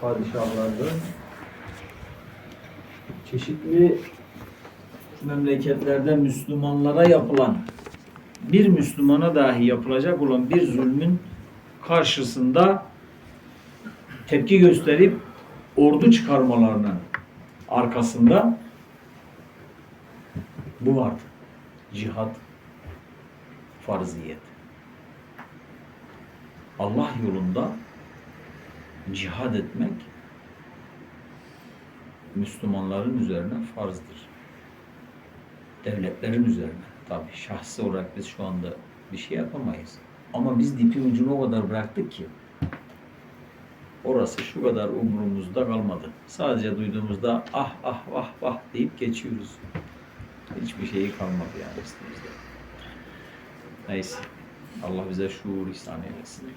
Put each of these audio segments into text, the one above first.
padişahlardan çeşitli memleketlerde Müslümanlara yapılan bir Müslümana dahi yapılacak olan bir zulmün karşısında tepki gösterip ordu çıkarmalarının arkasında bu vardı. Cihat farziyet. Allah yolunda cihad etmek Müslümanların üzerine farzdır. Devletlerin üzerine. Tabi şahsi olarak biz şu anda bir şey yapamayız. Ama biz dipin ucunu o kadar bıraktık ki orası şu kadar umurumuzda kalmadı. Sadece duyduğumuzda ah ah vah vah deyip geçiyoruz. Hiçbir şeyi kalmadı yani üstümüzde. Neyse. Allah bize şuur ihsan eylesin.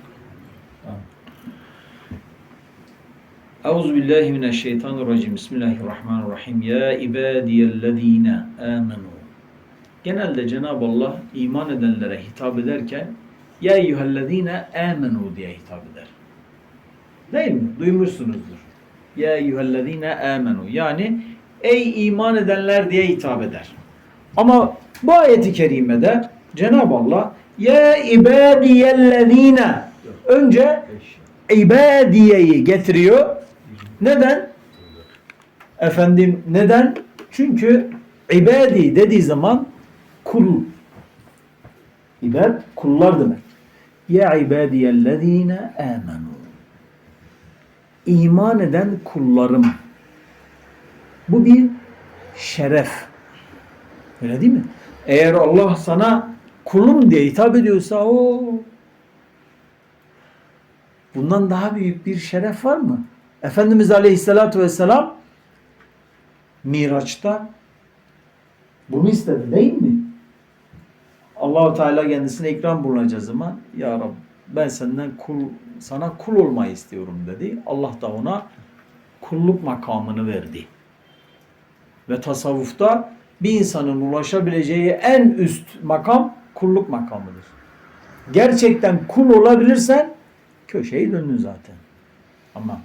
Euzu billahi mineşşeytanirracim. Bismillahirrahmanirrahim. Ya ibadiyellezine amenu. Genelde Cenab-ı Allah iman edenlere hitap ederken ya eyyühellezine amenu diye hitap eder. Değil mi? Duymuşsunuzdur. Ya eyyühellezine amenu. Yani ey iman edenler diye hitap eder. Ama bu ayeti kerimede Cenab-ı Allah ya ibadiyellezine önce ibadiyeyi getiriyor. Neden? Efendim neden? Çünkü ibadi dediği zaman kul. İbad kullar demek. Ya ibadiyellezine amenu. İman eden kullarım. Bu bir şeref. Öyle değil mi? Eğer Allah sana kulum diye hitap ediyorsa o bundan daha büyük bir şeref var mı? Efendimiz Aleyhisselatü Vesselam Miraç'ta bunu istedi değil mi? Allahu Teala kendisine ikram bulunacağı zaman Ya Rab ben senden kul sana kul olmayı istiyorum dedi. Allah da ona kulluk makamını verdi. Ve tasavvufta bir insanın ulaşabileceği en üst makam kulluk makamıdır. Gerçekten kul olabilirsen köşeyi döndün zaten. Ama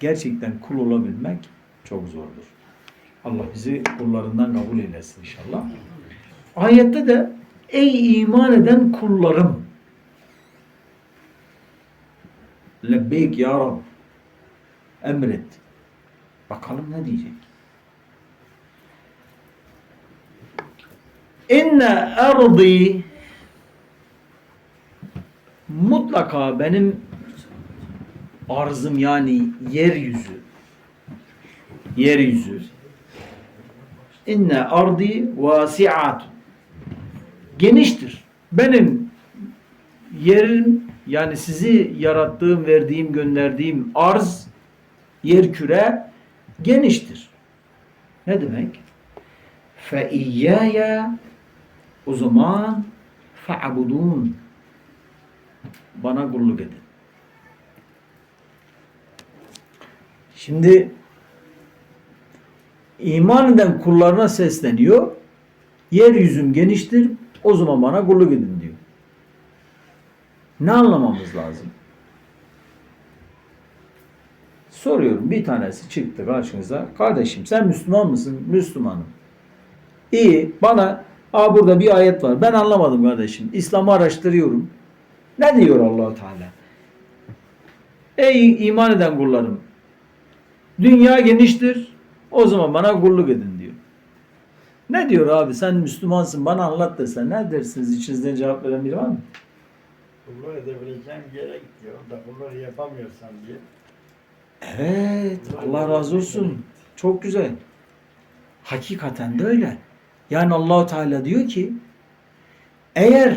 gerçekten kul olabilmek çok zordur. Allah bizi kullarından kabul eylesin inşallah. Ayette de ey iman eden kullarım lebbeyk ya Rab emret. Bakalım ne diyecek. İnne erdi mutlaka benim arzım yani yeryüzü yeryüzü inne ardi vasiat geniştir. Benim yerim yani sizi yarattığım, verdiğim, gönderdiğim arz yer küre geniştir. Ne demek? Fe iyyaya o zaman fa'budun bana kulluk edin. Şimdi iman eden kullarına sesleniyor. Yeryüzüm geniştir. O zaman bana kulluk edin diyor. Ne anlamamız lazım? Soruyorum. Bir tanesi çıktı karşınıza. Kardeşim sen Müslüman mısın? Müslümanım. İyi. Bana Aa burada bir ayet var. Ben anlamadım kardeşim. İslam'ı araştırıyorum. Ne diyor Allahu Teala? Ey iman eden kullarım. Dünya geniştir. O zaman bana kulluk edin diyor. Ne diyor abi sen Müslümansın bana anlat desen ne dersiniz içinizden cevap veren biri var mı? Kulluk edebileceğin bir yere git diyor. Orada kulluk yapamıyorsan diye. Evet Allah razı olsun. Çok güzel. Hakikaten de öyle. Yani Allahu Teala diyor ki eğer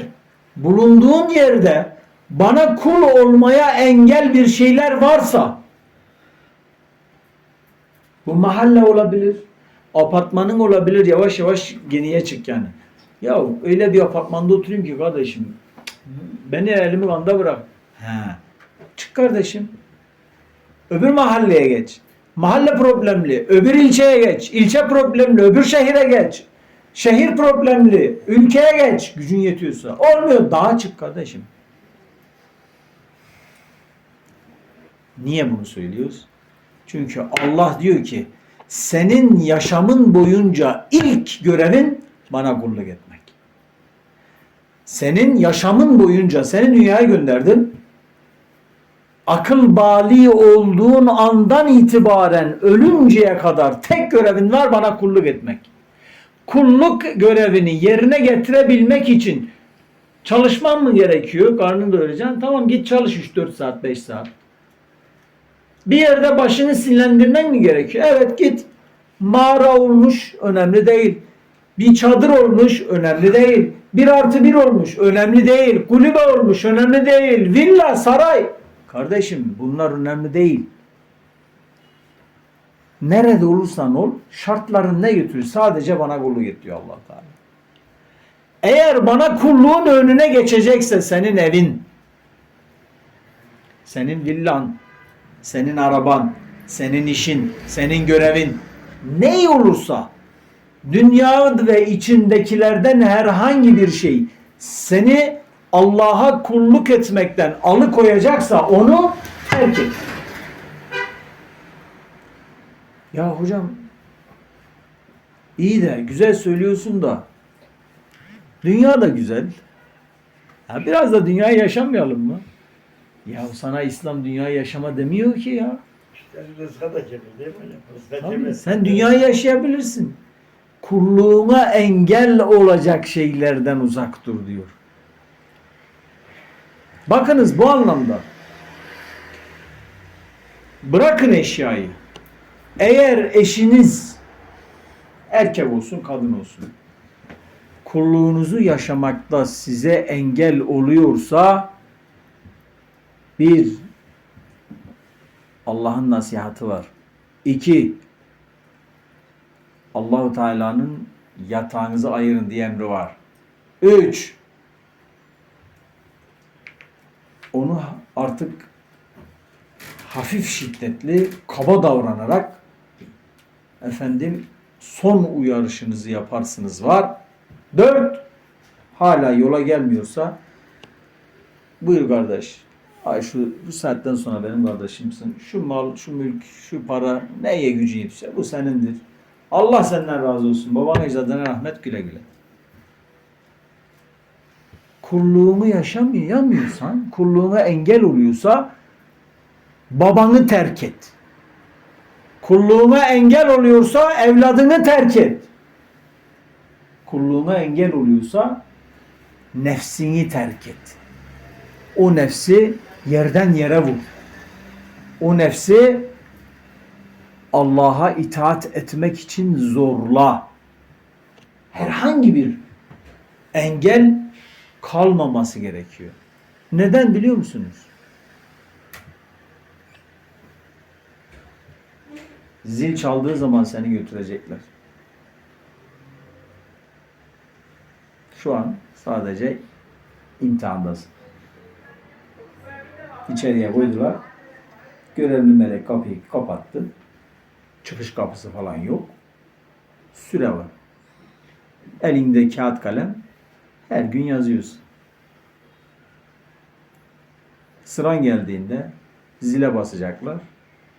bulunduğun yerde bana kul olmaya engel bir şeyler varsa bu mahalle olabilir, apartmanın olabilir yavaş yavaş geniye çık yani. Ya öyle bir apartmanda oturayım ki kardeşim beni elimi kanda bırak. He. Çık kardeşim. Öbür mahalleye geç. Mahalle problemli. Öbür ilçeye geç. İlçe problemli. Öbür şehire geç. Şehir problemli. Ülkeye geç. Gücün yetiyorsa. Olmuyor. Dağa çık kardeşim. Niye bunu söylüyoruz? Çünkü Allah diyor ki senin yaşamın boyunca ilk görevin bana kulluk etmek. Senin yaşamın boyunca seni dünyaya gönderdim. Akıl bali olduğun andan itibaren ölünceye kadar tek görevin var bana kulluk etmek. Kulluk görevini yerine getirebilmek için çalışman mı gerekiyor? Karnını doyuracaksın. Tamam git çalış 3-4 saat 5 saat. Bir yerde başını sinirlendirmen mi gerekiyor? Evet git. Mağara olmuş önemli değil. Bir çadır olmuş önemli değil. Bir artı bir olmuş önemli değil. Kulübe olmuş önemli değil. Villa, saray. Kardeşim bunlar önemli değil. Nerede olursan ol şartların ne götürür? Sadece bana kulluk et diyor allah Teala. Eğer bana kulluğun önüne geçecekse senin evin, senin villan, senin araban, senin işin, senin görevin ne olursa dünya ve içindekilerden herhangi bir şey seni Allah'a kulluk etmekten alıkoyacaksa onu terk et. Ya hocam iyi de güzel söylüyorsun da dünya da güzel. Ha, biraz da dünyayı yaşamayalım mı? Ya sana İslam dünyayı yaşama demiyor ki ya. İşte rızka da cebir değil mi hocam? Rızka Tabii, cebir. sen dünyayı yaşayabilirsin. Kulluğuna engel olacak şeylerden uzak dur diyor. Bakınız bu anlamda bırakın eşyayı. Eğer eşiniz erkek olsun kadın olsun kulluğunuzu yaşamakta size engel oluyorsa bir Allah'ın nasihatı var. İki Allahu Teala'nın yatağınızı ayırın diye emri var. Üç onu artık hafif şiddetli, kaba davranarak efendim son uyarışınızı yaparsınız var. Dört hala yola gelmiyorsa buyur kardeş. Ay şu bu saatten sonra benim kardeşimsin. Şu mal, şu mülk, şu para neye gücün yetişse bu senindir. Allah senden razı olsun. Babana ecdadına rahmet güle güle. Kulluğunu yaşamıyorsan, kulluğuna engel oluyorsa babanı terk et. Kulluğuna engel oluyorsa evladını terk et. Kulluğuna engel oluyorsa nefsini terk et. O nefsi yerden yere vur. O nefsi Allah'a itaat etmek için zorla. Herhangi bir engel kalmaması gerekiyor. Neden biliyor musunuz? Zil çaldığı zaman seni götürecekler. Şu an sadece imtihandasın. İçeriye koydular. Görevli melek kapıyı kapattı. Çıkış kapısı falan yok. Süre var. Elinde kağıt kalem. Her gün yazıyorsun. Sıran geldiğinde zile basacaklar.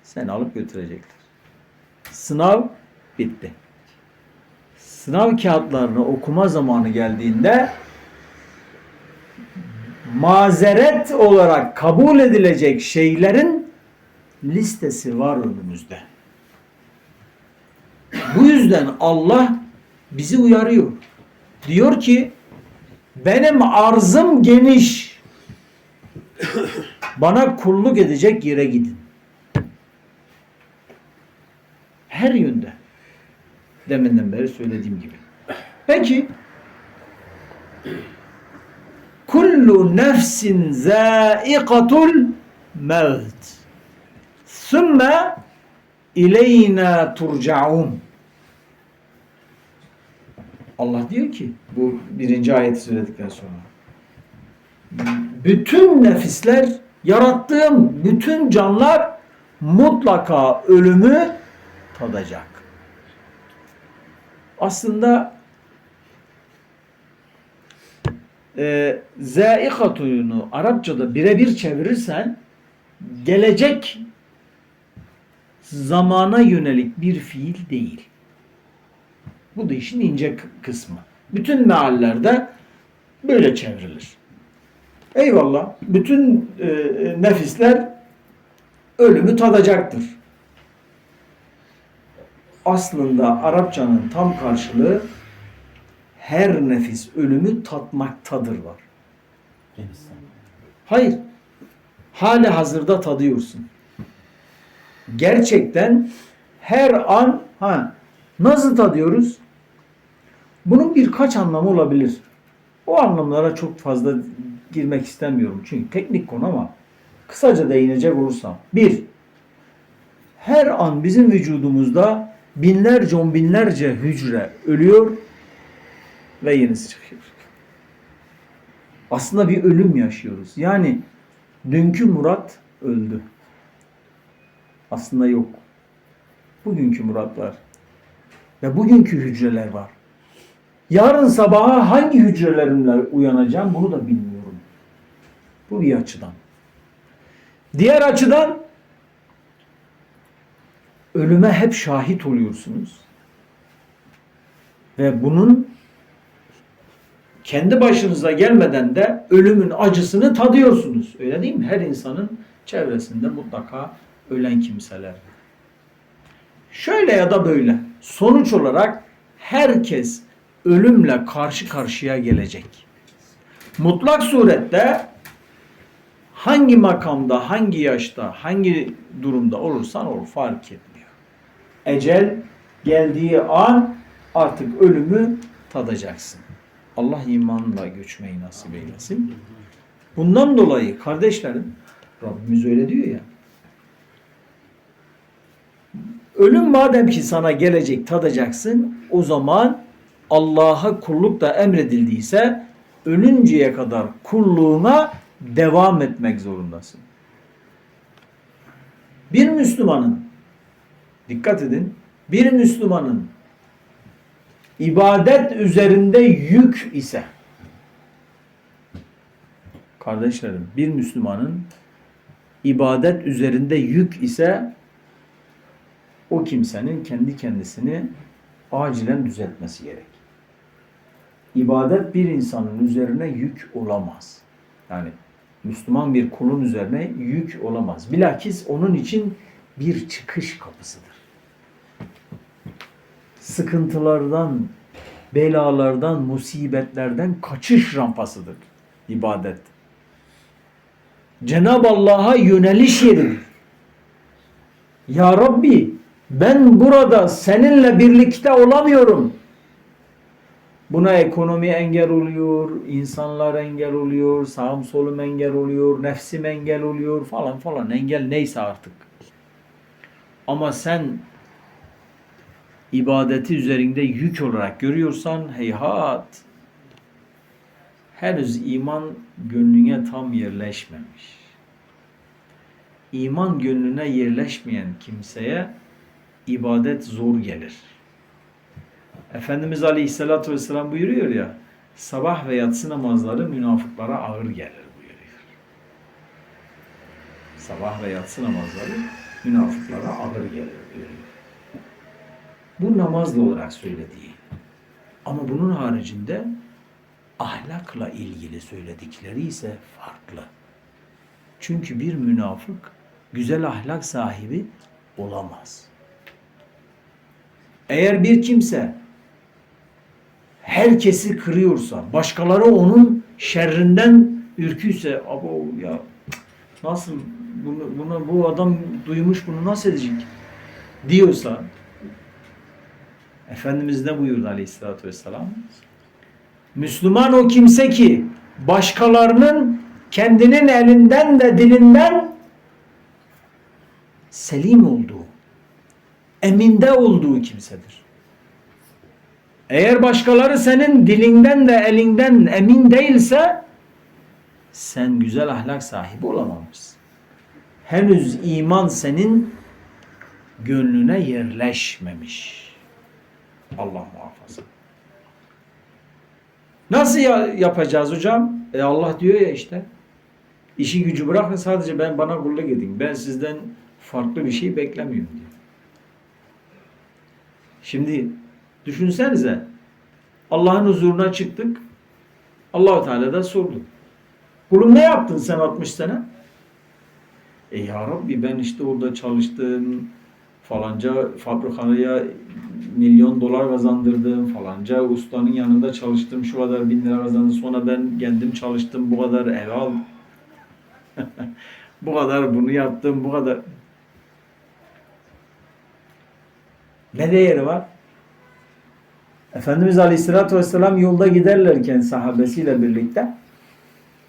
Seni alıp götürecekler. Sınav bitti. Sınav kağıtlarını okuma zamanı geldiğinde mazeret olarak kabul edilecek şeylerin listesi var önümüzde. Bu yüzden Allah bizi uyarıyor. Diyor ki benim arzım geniş. Bana kulluk edecek yere gidin. Her yönde. Deminden beri söylediğim gibi. Peki kullu nefsin zâikatul mevt. Sümme ileyna turcaun. Allah diyor ki bu birinci ayeti söyledikten sonra bütün nefisler yarattığım bütün canlar mutlaka ölümü tadacak. Aslında e, zaikatunu Arapçada birebir çevirirsen gelecek zamana yönelik bir fiil değil. Bu da işin ince kısmı. Bütün meallerde böyle çevrilir. Eyvallah. Bütün e, nefisler ölümü tadacaktır. Aslında Arapçanın tam karşılığı her nefis ölümü tatmaktadır var. Hayır. Hali hazırda tadıyorsun. Gerçekten her an ha nasıl tadıyoruz? Bunun birkaç anlamı olabilir. O anlamlara çok fazla girmek istemiyorum. Çünkü teknik konu ama kısaca değinecek olursam. Bir, her an bizim vücudumuzda binlerce on binlerce hücre ölüyor ve yenisi çıkıyor. Aslında bir ölüm yaşıyoruz. Yani dünkü Murat öldü. Aslında yok. Bugünkü Murat var. Ve bugünkü hücreler var. Yarın sabaha hangi hücrelerimle uyanacağım bunu da bilmiyorum. Bu bir açıdan. Diğer açıdan ölüme hep şahit oluyorsunuz. Ve bunun kendi başınıza gelmeden de ölümün acısını tadıyorsunuz. Öyle değil mi? Her insanın çevresinde mutlaka ölen kimseler. Şöyle ya da böyle. Sonuç olarak herkes ölümle karşı karşıya gelecek. Mutlak surette hangi makamda, hangi yaşta, hangi durumda olursan ol fark etmiyor. Ecel geldiği an artık ölümü tadacaksın. Allah imanla göçmeyi nasip eylesin. Bundan dolayı kardeşlerim Rabbimiz öyle diyor ya. Ölüm madem ki sana gelecek tadacaksın o zaman Allah'a kulluk da emredildiyse ölünceye kadar kulluğuna devam etmek zorundasın. Bir Müslümanın dikkat edin bir Müslümanın ibadet üzerinde yük ise kardeşlerim bir Müslümanın ibadet üzerinde yük ise o kimsenin kendi kendisini acilen düzeltmesi gerek. İbadet bir insanın üzerine yük olamaz. Yani Müslüman bir kulun üzerine yük olamaz. Bilakis onun için bir çıkış kapısıdır. Sıkıntılardan, belalardan, musibetlerden kaçış rampasıdır ibadet. Cenab-ı Allah'a yöneliş yeridir. Ya Rabbi ben burada seninle birlikte olamıyorum. Buna ekonomi engel oluyor, insanlar engel oluyor, sağım solum engel oluyor, nefsim engel oluyor falan falan engel neyse artık. Ama sen ibadeti üzerinde yük olarak görüyorsan heyhat henüz iman gönlüne tam yerleşmemiş. İman gönlüne yerleşmeyen kimseye ibadet zor gelir. Efendimiz Aleyhisselatü Vesselam buyuruyor ya, sabah ve yatsı namazları münafıklara ağır gelir buyuruyor. Sabah ve yatsı namazları münafıklara ağır gelir. Bu namazla olarak söylediği. Ama bunun haricinde ahlakla ilgili söyledikleri ise farklı. Çünkü bir münafık güzel ahlak sahibi olamaz. Eğer bir kimse herkesi kırıyorsa, başkaları onun şerrinden ürküyse, abo ya nasıl bunu, bunu bu adam duymuş bunu nasıl edecek diyorsa Efendimiz ne buyurdu aleyhissalatü vesselam? Müslüman o kimse ki başkalarının kendinin elinden de dilinden selim olduğu, eminde olduğu kimsedir. Eğer başkaları senin dilinden de elinden emin değilse sen güzel ahlak sahibi olamamışsın. Henüz iman senin gönlüne yerleşmemiş. Allah muhafaza. Nasıl ya- yapacağız hocam? E Allah diyor ya işte. İşi gücü bırakın sadece ben bana kulluk edin. Ben sizden farklı bir şey beklemiyorum diyor. Şimdi düşünsenize Allah'ın huzuruna çıktık. Allahu Teala da sordu. Kulum ne yaptın sen 60 sene? E ya Rabbi ben işte orada çalıştım. Falanca fabrikaya milyon dolar kazandırdım. Falanca ustanın yanında çalıştım. Şu kadar bin lira kazandım. Sonra ben kendim çalıştım. Bu kadar ev aldım. bu kadar bunu yaptım. Bu kadar. Ne değeri var? Efendimiz Aleyhisselatü Vesselam yolda giderlerken sahabesiyle birlikte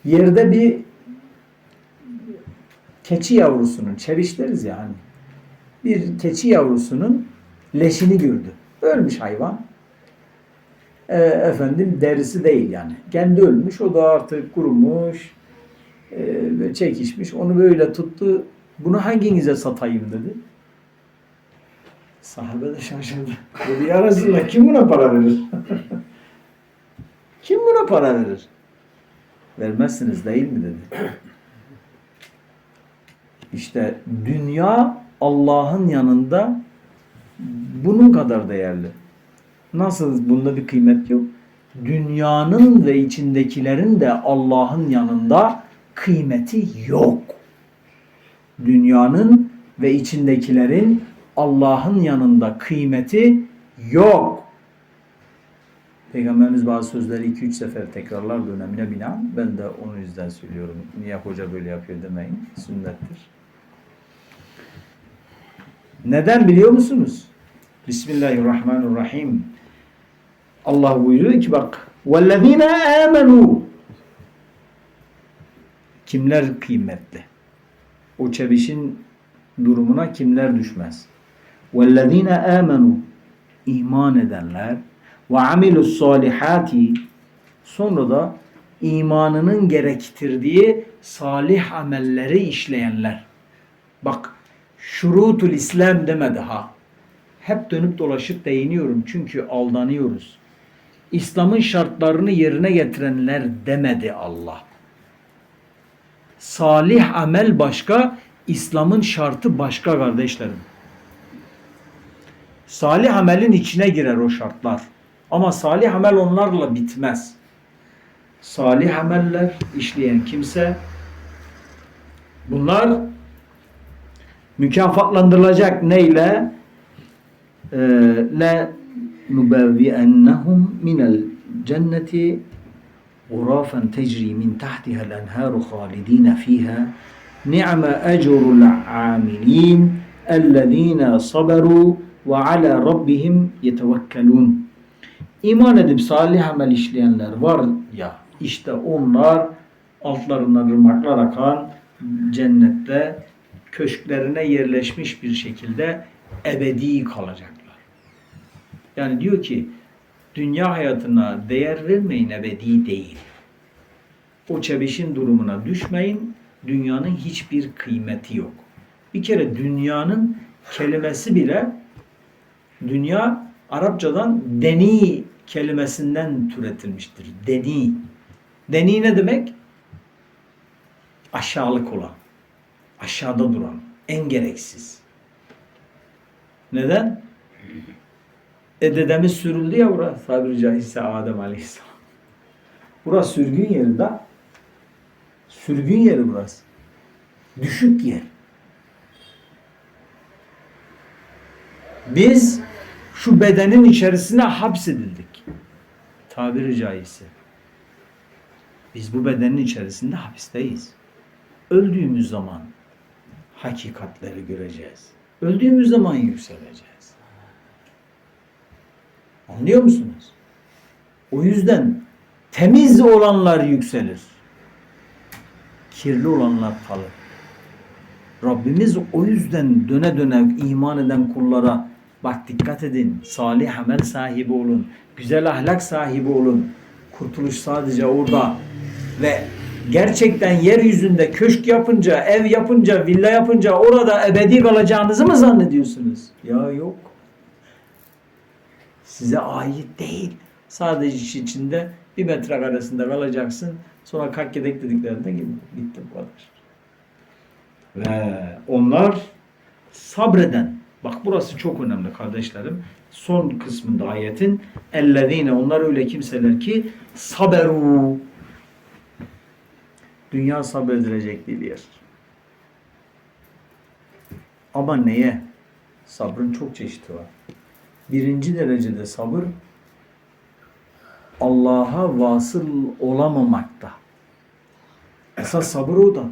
yerde bir keçi yavrusunun, çeviş deriz ya hani, bir keçi yavrusunun leşini gördü. Ölmüş hayvan. Ee, efendim derisi değil yani. Kendi ölmüş, o da artık kurumuş, e, çekişmiş. Onu böyle tuttu. Bunu hanginize satayım dedi. Sahabe de şaşırdı. Dedi ya Resulallah kim buna para verir? kim buna para verir? Vermezsiniz değil mi dedi. İşte dünya Allah'ın yanında bunun kadar değerli. Nasıl bunda bir kıymet yok? Dünyanın ve içindekilerin de Allah'ın yanında kıymeti yok. Dünyanın ve içindekilerin Allah'ın yanında kıymeti yok. Peygamberimiz bazı sözleri 2-3 sefer tekrarlar dönemine binaen. Ben de onun yüzden söylüyorum. Niye hoca böyle yapıyor demeyin. Sünnettir. Neden biliyor musunuz? Bismillahirrahmanirrahim. Allah buyuruyor ki bak وَالَّذ۪ينَ آمَنُوا Kimler kıymetli? O çebişin durumuna kimler düşmez? وَالَّذ۪ينَ آمَنُوا iman edenler ve amilus salihati sonra da imanının gerektirdiği salih amelleri işleyenler. Bak şurutul İslam demedi ha. Hep dönüp dolaşıp değiniyorum çünkü aldanıyoruz. İslam'ın şartlarını yerine getirenler demedi Allah. Salih amel başka, İslam'ın şartı başka kardeşlerim. Salih amelin içine girer o şartlar. Ama salih amel onlarla bitmez. Salih ameller işleyen kimse bunlar mükafatlandırılacak neyle? Ee, La nubevvi'ennehum minel cenneti غرافا تجري من تحتها الأنهار خالدين فيها نعم أجر العاملين الذين صبروا وعلى ربهم يتوكلون İman edip salih amel işleyenler var ya işte onlar altlarından ırmaklar akan cennette köşklerine yerleşmiş bir şekilde ebedi kalacaklar. Yani diyor ki dünya hayatına değer vermeyin ebedi değil. O çebişin durumuna düşmeyin. Dünyanın hiçbir kıymeti yok. Bir kere dünyanın kelimesi bile dünya Arapçadan deni kelimesinden türetilmiştir. Deni. Deni ne demek? Aşağılık olan. Aşağıda duran. En gereksiz. Neden? E dedemiz sürüldü ya burası tabiri caizse Adem Aleyhisselam. Burası sürgün yeri da. Sürgün yeri burası. Düşük yer. Biz şu bedenin içerisine hapsedildik. Tabiri caizse. Biz bu bedenin içerisinde hapisteyiz. Öldüğümüz zaman hakikatleri göreceğiz. Öldüğümüz zaman yükseleceğiz. Anlıyor musunuz? O yüzden temiz olanlar yükselir. Kirli olanlar kalır. Rabbimiz o yüzden döne döne iman eden kullara bak dikkat edin. Salih amel sahibi olun. Güzel ahlak sahibi olun. Kurtuluş sadece orada. Ve gerçekten yeryüzünde köşk yapınca, ev yapınca, villa yapınca orada ebedi kalacağınızı mı zannediyorsunuz? Ya yok size ait değil. Sadece iş içinde bir metre karesinde kalacaksın. Sonra kalk yedek dediklerinde gibi bitti bu kadar. Ve onlar sabreden, Bak burası çok önemli kardeşlerim. Son kısmında ayetin ellezine onlar öyle kimseler ki saberu dünya sabredilecek bir yer. Ama neye? Sabrın çok çeşidi var. Birinci derecede sabır Allah'a vasıl olamamakta. Esas sabır o da.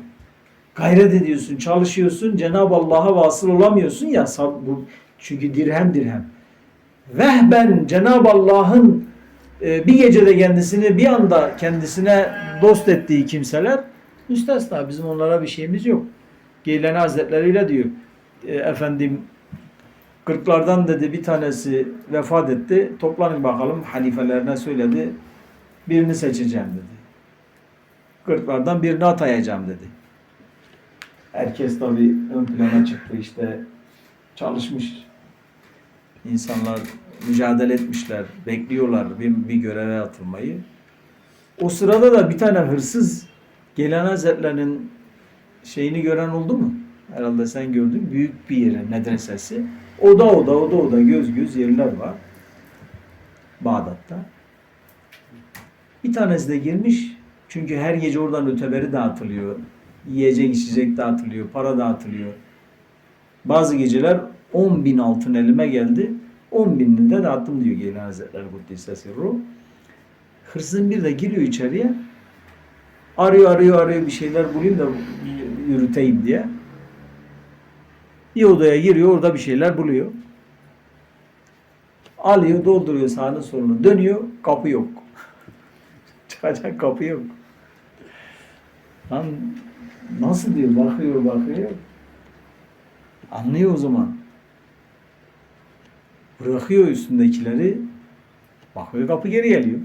Gayret ediyorsun, çalışıyorsun, Cenab-ı Allah'a vasıl olamıyorsun ya. sab- Bu, çünkü dirhem dirhem. Vehben Cenab-ı Allah'ın bir gecede kendisini bir anda kendisine dost ettiği kimseler müstesna. Bizim onlara bir şeyimiz yok. Geylani Hazretleriyle diyor. e, efendim Kırklardan dedi bir tanesi vefat etti. Toplanın bakalım halifelerine söyledi. Birini seçeceğim dedi. Kırklardan birini atayacağım dedi. Herkes tabi ön plana çıktı işte çalışmış insanlar mücadele etmişler, bekliyorlar bir, bir göreve atılmayı. O sırada da bir tane hırsız gelen Hazretlerinin şeyini gören oldu mu? Herhalde sen gördün. Büyük bir yerin medresesi. Oda oda oda oda göz göz yerler var. Bağdat'ta. Bir tanesi de girmiş. Çünkü her gece oradan öteberi dağıtılıyor. Yiyecek içecek dağıtılıyor. Para dağıtılıyor. Bazı geceler 10 bin altın elime geldi. 10 binini de dağıttım diyor Geylan Hazretleri Kuddise Sirru. Hırsızın bir de giriyor içeriye. Arıyor arıyor arıyor bir şeyler bulayım da yürüteyim diye. Bir odaya giriyor orada bir şeyler buluyor. Alıyor dolduruyor sağını solunu dönüyor kapı yok. Çıkacak kapı yok. Lan nasıl diyor bakıyor bakıyor. Anlıyor o zaman. Bırakıyor üstündekileri. Bakıyor kapı geri geliyor.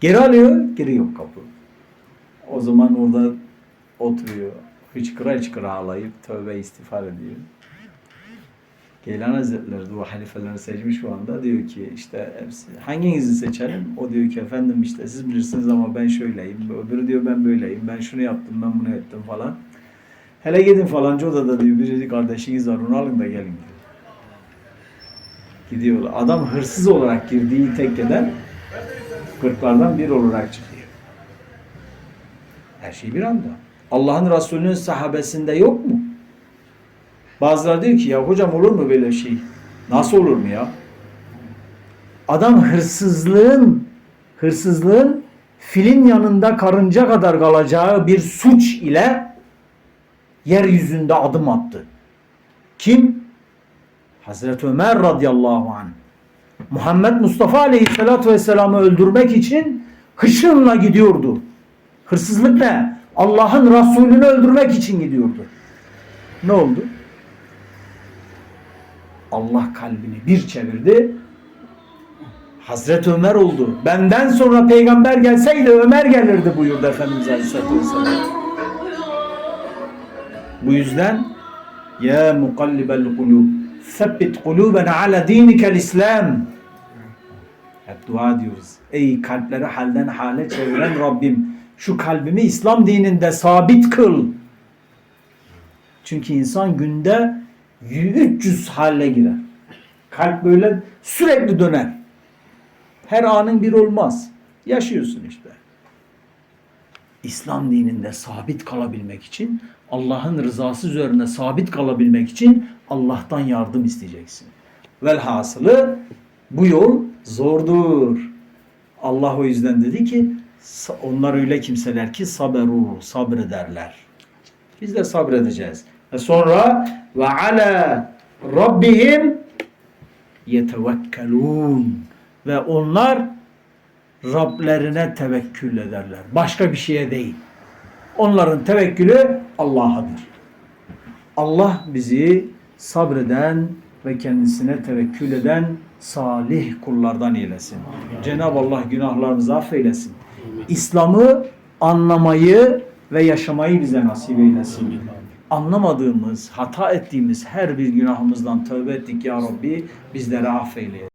Geri alıyor, geri yok kapı. O zaman orada oturuyor. Hıçkıra hıçkıra ağlayıp tövbe istiğfar ediyor. Geylan Hazretleri o halifelerini seçmiş şu anda diyor ki işte hepsi, hanginizi seçelim? O diyor ki efendim işte siz bilirsiniz ama ben şöyleyim. Öbürü diyor ben böyleyim. Ben şunu yaptım ben bunu ettim falan. Hele gidin falanca odada diyor birisi kardeşiniz var onu alın da gelin diyor. Gidiyorlar. Adam hırsız olarak girdiği tekkeden kırklardan bir olarak çıkıyor. Her şey bir anda. Allah'ın Resulü'nün sahabesinde yok mu? Bazıları diyor ki ya hocam olur mu böyle şey? Nasıl olur mu ya? Adam hırsızlığın hırsızlığın filin yanında karınca kadar kalacağı bir suç ile yeryüzünde adım attı. Kim? Hazreti Ömer radıyallahu anh. Muhammed Mustafa aleyhissalatü vesselam'ı öldürmek için hışımla gidiyordu. Hırsızlık ne? Allah'ın Resulünü öldürmek için gidiyordu. Ne oldu? Allah kalbini bir çevirdi. Hazreti Ömer oldu. Benden sonra peygamber gelseydi Ömer gelirdi buyurdu Efendimiz Aleyhisselatü Vesselam. Bu yüzden ya mukallibel kulub Sebbit kulubena ala dinikel İslam. Hep dua diyoruz. Ey kalpleri halden hale çeviren Rabbim şu kalbimi İslam dininde sabit kıl. Çünkü insan günde 300 hale girer. Kalp böyle sürekli döner. Her anın bir olmaz. Yaşıyorsun işte. İslam dininde sabit kalabilmek için, Allah'ın rızası üzerine sabit kalabilmek için Allah'tan yardım isteyeceksin. Velhasılı bu yol zordur. Allah o yüzden dedi ki onlar öyle kimseler ki saberu sabrederler. Biz de sabredeceğiz. Ve sonra ve ala rabbihim yetevekkelun ve onlar Rablerine tevekkül ederler. Başka bir şeye değil. Onların tevekkülü Allah'adır. Allah bizi sabreden ve kendisine tevekkül eden salih kullardan eylesin. Cenab-ı Allah günahlarımızı affeylesin. İslam'ı anlamayı ve yaşamayı bize nasip eylesin. Anlamadığımız, hata ettiğimiz her bir günahımızdan tövbe ettik ya Rabbi bizlere affeyle.